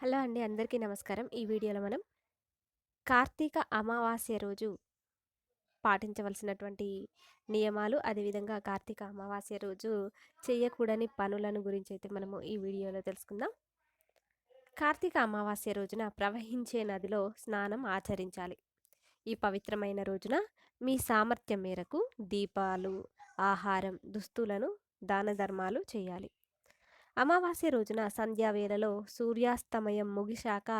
Hello అండి. అందరికీ నమస్కారం. ఈ వీడియోలో మనం కార్తీక అమావాస్య రోజు పాటించవలసినటువంటి నియమాలు అదేవిధంగా కార్తీక అమావాస్య రోజు చేయకూడని పనులను గురించి అయితే మనము ఈ వీడియోలో తెలుసుకుందాం. కార్తీక అమావాస్య రోజున ప్రవహించే నదిలో స్నానం ఆచరించాలి. ఈ పవిత్రమైన రోజున మీ సామర్థ్యం మేరకు దీపాలు ఆహారం దుస్తులను దాన ధర్మాలు చేయాలి. అమావాస్య రోజున సంధ్యావేళలో సూర్యాస్తమయం ముగిశాక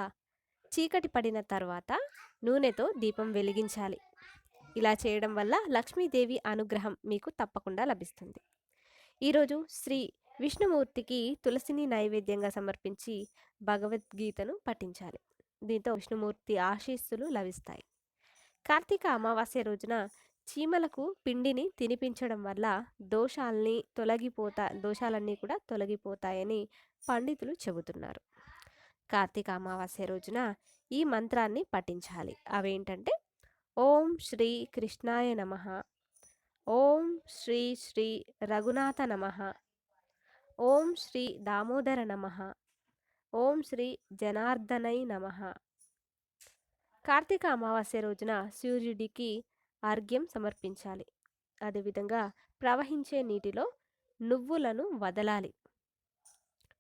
చీకటి పడిన తర్వాత నూనెతో దీపం వెలిగించాలి. ఇలా చేయడం వల్ల లక్ష్మీదేవి అనుగ్రహం మీకు తప్పకుండా లభిస్తుంది. ఈరోజు శ్రీ విష్ణుమూర్తికి తులసిని నైవేద్యంగా సమర్పించి భగవద్గీతను పఠించాలి. దీంతో విష్ణుమూర్తి ఆశీస్సులు లభిస్తాయి. కార్తీక అమావాస్య రోజున చీమలకు పిండిని తినిపించడం వల్ల దోషాల్ని తొలగిపోతా దోషాలన్నీ కూడా తొలగిపోతాయని పండితులు చెబుతున్నారు. కార్తీక అమావాస్య రోజున ఈ మంత్రాన్ని పఠించాలి. అవేంటంటే ఓం శ్రీ కృష్ణాయ నమ ఓం శ్రీ శ్రీ రఘునాథ నమ ఓం శ్రీ దామోదర నమ ఓం శ్రీ జనార్దనై నమ. కార్తీక అమావాస్య రోజున సూర్యుడికి అర్ఘ్యం సమర్పించాలి. అదేవిధంగా ప్రవహించే నీటిలో నువ్వులను వదలాలి.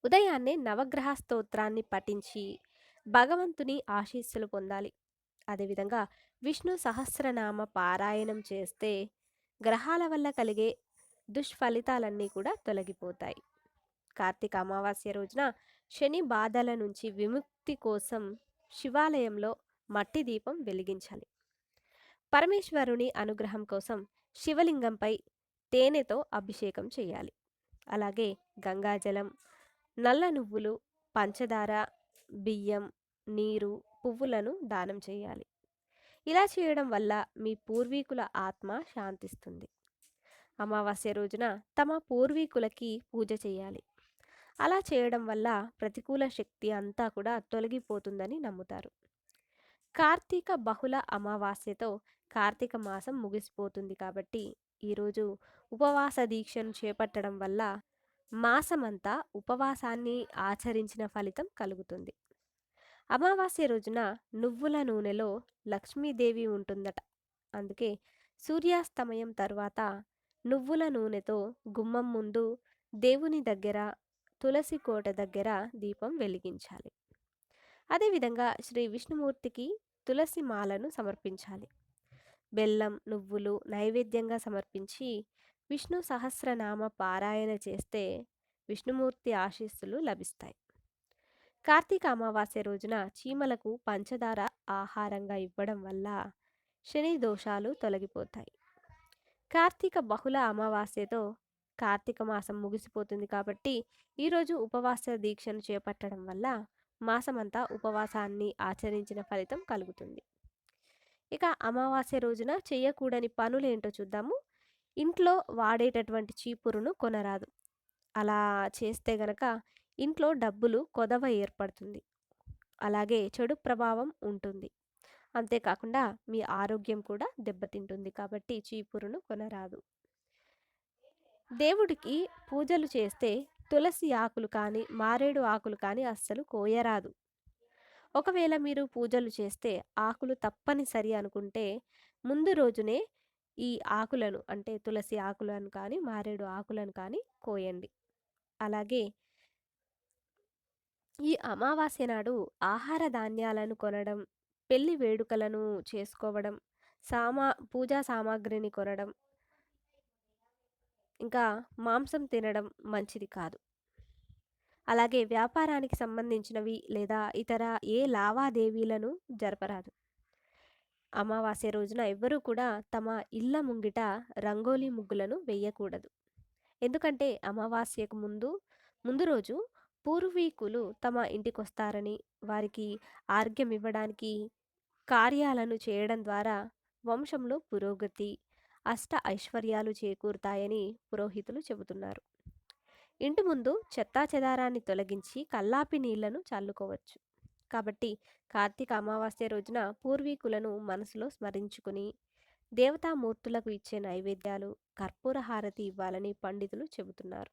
ఉదయాన్నే నవగ్రహ స్తోత్రాన్ని పఠించి భగవంతుని ఆశీస్సులు పొందాలి. అదేవిధంగా విష్ణు సహస్రనామ పారాయణం చేస్తే గ్రహాల వల్ల కలిగే దుష్ఫలితాలన్నీ కూడా తొలగిపోతాయి. కార్తీక అమావాస్య రోజున శని బాధల నుంచి విముక్తి కోసం శివాలయంలో మట్టి దీపం వెలిగించాలి. పరమేశ్వరుని అనుగ్రహం కోసం శివలింగంపై తేనెతో అభిషేకం చేయాలి. అలాగే గంగాజలం నల్ల నువ్వులు పంచదార బియ్యం నీరు పువ్వులను దానం చేయాలి. ఇలా చేయడం వల్ల మీ పూర్వీకుల ఆత్మ శాంతిస్తుంది. అమావాస్య రోజున తమ పూర్వీకులకి పూజ చేయాలి. అలా చేయడం వల్ల ప్రతికూల శక్తి అంతా కూడా తొలగిపోతుందని నమ్ముతారు. కార్తీక బహుళ అమావాస్యతో కార్తీక మాసం ముగిసిపోతుంది కాబట్టి ఈరోజు ఉపవాస దీక్షను చేపట్టడం వల్ల మాసమంతా ఉపవాసాన్ని ఆచరించిన ఫలితం కలుగుతుంది. అమావాస్య రోజున నువ్వుల నూనెలో లక్ష్మీదేవి ఉంటుందట. అందుకే సూర్యాస్తమయం తర్వాత నువ్వుల నూనెతో గుమ్మం ముందు దేవుని దగ్గర తులసి కోట దగ్గర దీపం వెలిగించాలి. అదేవిధంగా శ్రీ విష్ణుమూర్తికి తులసి మాలను సమర్పించాలి. బెల్లం నువ్వులు నైవేద్యంగా సమర్పించి విష్ణు సహస్రనామ పారాయణ చేస్తే విష్ణుమూర్తి ఆశీస్సులు లభిస్తాయి. కార్తీక అమావాస్య రోజున చీమలకు పంచదార ఆహారంగా ఇవ్వడం వల్ల శని దోషాలు తొలగిపోతాయి. కార్తీక బహుళ అమావాస్యతో కార్తీక మాసం ముగిసిపోతుంది కాబట్టి ఈరోజు ఉపవాస దీక్షను చేపట్టడం వల్ల మాసమంతా ఉపవాసాన్ని ఆచరించిన ఫలితం కలుగుతుంది. ఇక అమావాస్య రోజున చేయకూడని పనులు ఏంటో చూద్దాము. ఇంట్లో వాడేటటువంటి చీపురును కొనరాదు. అలా చేస్తే గనక ఇంట్లో డబ్బులు కొదవ ఏర్పడుతుంది. అలాగే చెడు ప్రభావం ఉంటుంది. అంతేకాకుండా మీ ఆరోగ్యం కూడా దెబ్బతింటుంది కాబట్టి చీపురును కొనరాదు. దేవుడికి పూజలు చేస్తే తులసి ఆకులు కానీ మారేడు ఆకులు కానీ అస్సలు కోయరాదు. ఒకవేళ మీరు పూజలు చేస్తే ఆకులు తప్పనిసరి అనుకుంటే ముందు రోజునే ఈ ఆకులను అంటే తులసి ఆకులను కానీ మారేడు ఆకులను కానీ కోయండి. అలాగే ఈ అమావాస్య నాడు ఆహార ధాన్యాలను కొనడం పెళ్ళి వేడుకలను చేసుకోవడం సామా పూజా సామాగ్రిని కొనడం ఇంకా మాంసం తినడం మంచిది కాదు. అలాగే వ్యాపారానికి సంబంధించినవి లేదా ఇతర ఏ లావాదేవీలను జరపరాదు. అమావాస్య రోజున ఎవ్వరూ కూడా తమ ఇళ్ళ ముంగిట రంగోలీ ముగ్గులను వేయకూడదు. ఎందుకంటే అమావాస్యకు ముందు ముందు రోజు పూర్వీకులు తమ ఇంటికొస్తారని వారికి ఆరోగ్యం ఇవ్వడానికి కార్యాలను చేయడం ద్వారా వంశంలో పురోగతి అష్ట ఐశ్వర్యాలు చేకూరుతాయని పురోహితులు చెబుతున్నారు. ఇంటి ముందు చెత్తా చెదారాన్ని తొలగించి కల్లాపి నీళ్ళను చల్లుకోవచ్చు. కాబట్టి కార్తీక అమావాస్య రోజున పూర్వీకులను మనసులో స్మరించుకుని దేవతామూర్తులకు ఇచ్చే నైవేద్యాలు కర్పూర హారతి ఇవ్వాలని పండితులు చెబుతున్నారు.